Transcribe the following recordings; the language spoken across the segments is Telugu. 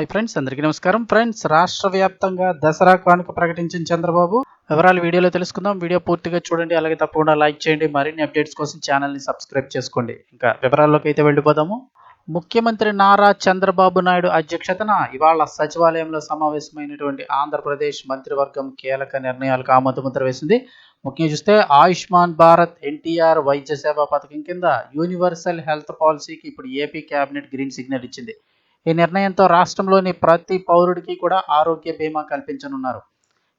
హాయ్ ఫ్రెండ్స్ అందరికీ నమస్కారం. ఫ్రెండ్స్ రాష్ట్ర వ్యాప్తంగా దసరా కానుక ప్రకటించిన చంద్రబాబు వివరాలు వీడియోలో తెలుసుకుందాం. వీడియో పూర్తిగా చూడండి అలాగే తప్పకుండా లైక్ చేయండి మరిన్ని అప్డేట్స్ కోసం ఛానల్ని సబ్స్క్రైబ్ చేసుకోండి. ఇంకా వివరాల్లోకి అయితే వెళ్ళిపోదాము. ముఖ్యమంత్రి నారా చంద్రబాబు నాయుడు అధ్యక్షతన ఇవాళ సచివాలయంలో సమావేశమైనటువంటి ఆంధ్రప్రదేశ్ మంత్రివర్గం కీలక నిర్ణయాలకు ఆమోద ముద్ర వేసింది. ముఖ్యంగా చూస్తే ఆయుష్మాన్ భారత్ ఎన్టీఆర్ వైద్య సేవా పథకం కింద యూనివర్సల్ హెల్త్ పాలసీకి ఇప్పుడు ఏపీ కేబినెట్ గ్రీన్ సిగ్నల్ ఇచ్చింది. ఈ నిర్ణయంతో రాష్ట్రంలోని ప్రతి పౌరుడికి కూడా ఆరోగ్య బీమా కల్పించనున్నారు.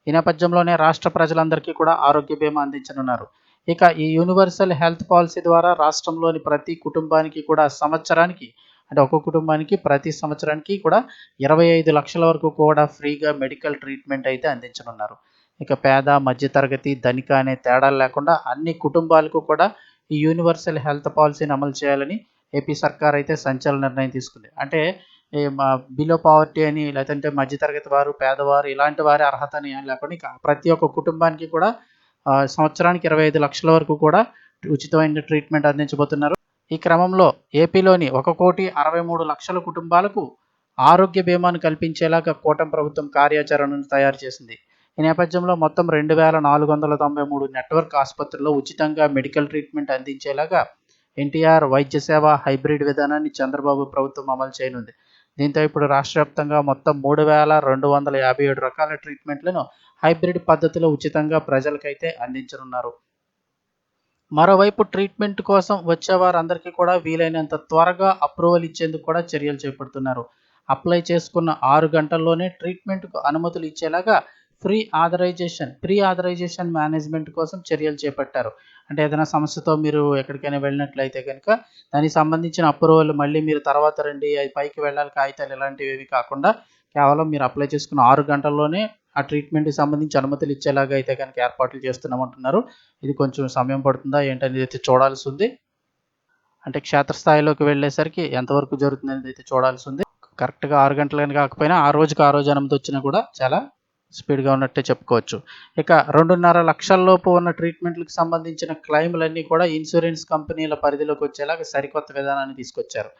ఈ నేపథ్యంలోనే రాష్ట్ర ప్రజలందరికీ కూడా ఆరోగ్య బీమా అందించనున్నారు. ఇక ఈ యూనివర్సల్ హెల్త్ పాలసీ ద్వారా రాష్ట్రంలోని ప్రతి కుటుంబానికి కూడా సంవత్సరానికి అంటే ఒక కుటుంబానికి ప్రతి సంవత్సరానికి కూడా ఇరవై ఐదు లక్షల వరకు కూడా ఫ్రీగా మెడికల్ ట్రీట్మెంట్ అయితే అందించనున్నారు. ఇక పేద మధ్యతరగతి ధనిక అనే తేడాలు లేకుండా అన్ని కుటుంబాలకు కూడా ఈ యూనివర్సల్ హెల్త్ పాలసీని అమలు చేయాలని ఏపీ సర్కార్ అయితే సంచలన నిర్ణయం తీసుకుంది. అంటే బిలో పావర్టీ అని లేదంటే మధ్యతరగతి వారు పేదవారు ఇలాంటి వారి అర్హత అని లేకుండా ప్రతి ఒక్క కుటుంబానికి కూడా సంవత్సరానికి ఇరవై ఐదు లక్షల వరకు కూడా ఉచితమైన ట్రీట్మెంట్ అందించబోతున్నారు. ఈ క్రమంలో ఏపీలోని ఒక కోటి అరవై మూడు లక్షల కుటుంబాలకు ఆరోగ్య బీమాను కల్పించేలాగా కూటమి ప్రభుత్వం కార్యాచరణను తయారు చేసింది. ఈ నేపథ్యంలో మొత్తం రెండు వేల నాలుగు వందల తొంభై మూడు నెట్వర్క్ ఆసుపత్రుల్లో ఉచితంగా మెడికల్ ట్రీట్మెంట్ అందించేలాగా ఎన్టీఆర్ వైద్య సేవ హైబ్రిడ్ విధానాన్ని చంద్రబాబు ప్రభుత్వం అమలు చేయనుంది. దీంతో ఇప్పుడు రాష్ట్ర వ్యాప్తంగా మొత్తం మూడు వేల రెండు వందల యాభై ఏడు రకాల ట్రీట్మెంట్లను హైబ్రిడ్ పద్ధతిలో ఉచితంగా ప్రజలకైతే అందించనున్నారు. మరోవైపు ట్రీట్మెంట్ కోసం వచ్చే వారందరికీ కూడా వీలైనంత త్వరగా అప్రూవల్ ఇచ్చేందుకు కూడా చర్యలు చేపడుతున్నారు. అప్లై చేసుకున్న ఆరు గంటల్లోనే ట్రీట్మెంట్కు అనుమతులు ఇచ్చేలాగా free authorization pre authorization management కోసం చర్యలు చేపట్టారు. అంటే ఏదైనా సమస్యతో మీరు ఎక్కడికైనా వెళ్ళినట్లయితే కనుక దానికి సంబంధించిన అప్రూవల్ మళ్ళీ మీరు తర్వాత రండి అది పైకి వెళ్ళాలి కాగితాలు ఇలాంటివి ఏవి కాకుండా కేవలం మీరు అప్లై చేసుకున్న ఆరు గంటల్లోనే ఆ ట్రీట్మెంట్కి సంబంధించి అనుమతులు ఇచ్చేలాగా అయితే కనుక ఏర్పాట్లు చేస్తున్నామంటున్నారు. ఇది కొంచెం సమయం పడుతుందా ఏంటనేది అయితే చూడాల్సి ఉంది. అంటే క్షేత్రస్థాయిలోకి వెళ్ళేసరికి ఎంతవరకు జరుగుతుంది అనేది అయితే చూడాల్సి ఉంది. కరెక్ట్గా ఆరు గంటలని కాకపోయినా ఆ రోజుకి ఆ రోజు అనుమతి వచ్చినా కూడా చాలా స్పీడ్గా ఉన్నట్టే చెప్పుకోవచ్చు. ఇక రెండున్నర లక్షల్లోపు ఉన్న ట్రీట్మెంట్లకు సంబంధించిన క్లెయిమ్లన్నీ కూడా ఇన్సూరెన్స్ కంపెనీల పరిధిలోకి వచ్చేలాగా సరికొత్త విధానాన్ని తీసుకొచ్చారు.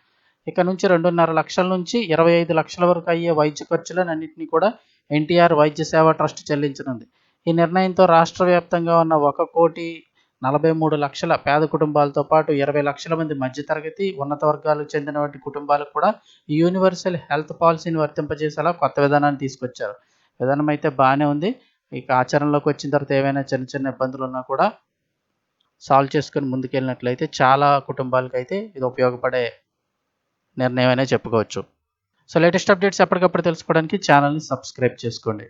ఇక నుంచి రెండున్నర లక్షల నుంచి ఇరవై ఐదు లక్షల వరకు అయ్యే వైద్య ఖర్చులను అన్నింటినీ కూడా ఎన్టీఆర్ వైద్య సేవ ట్రస్ట్ చెల్లించనుంది. ఈ నిర్ణయంతో రాష్ట్ర వ్యాప్తంగా ఉన్న ఒక కోటి నలభై మూడు లక్షల పేద కుటుంబాలతో పాటు ఇరవై లక్షల మంది మధ్యతరగతి ఉన్నత వర్గాలకు చెందిన వంటి కుటుంబాలకు కూడా యూనివర్సల్ హెల్త్ పాలసీని వర్తింపజేసేలా కొత్త విధానాన్ని తీసుకొచ్చారు. విధానం అయితే బాగానే ఉంది. ఇక ఆచరణలోకి వచ్చిన తర్వాత ఏవైనా చిన్న చిన్న ఇబ్బందులు ఉన్నా కూడా సాల్వ్ చేసుకొని ముందుకెళ్ళినట్లయితే చాలా కుటుంబాలకు అయితే ఇది ఉపయోగపడే నిర్ణయం అనే చెప్పుకోవచ్చు. సో లేటెస్ట్ అప్డేట్స్ ఎప్పటికప్పుడు తెలుసుకోవడానికి ఛానల్ని సబ్స్క్రైబ్ చేసుకోండి.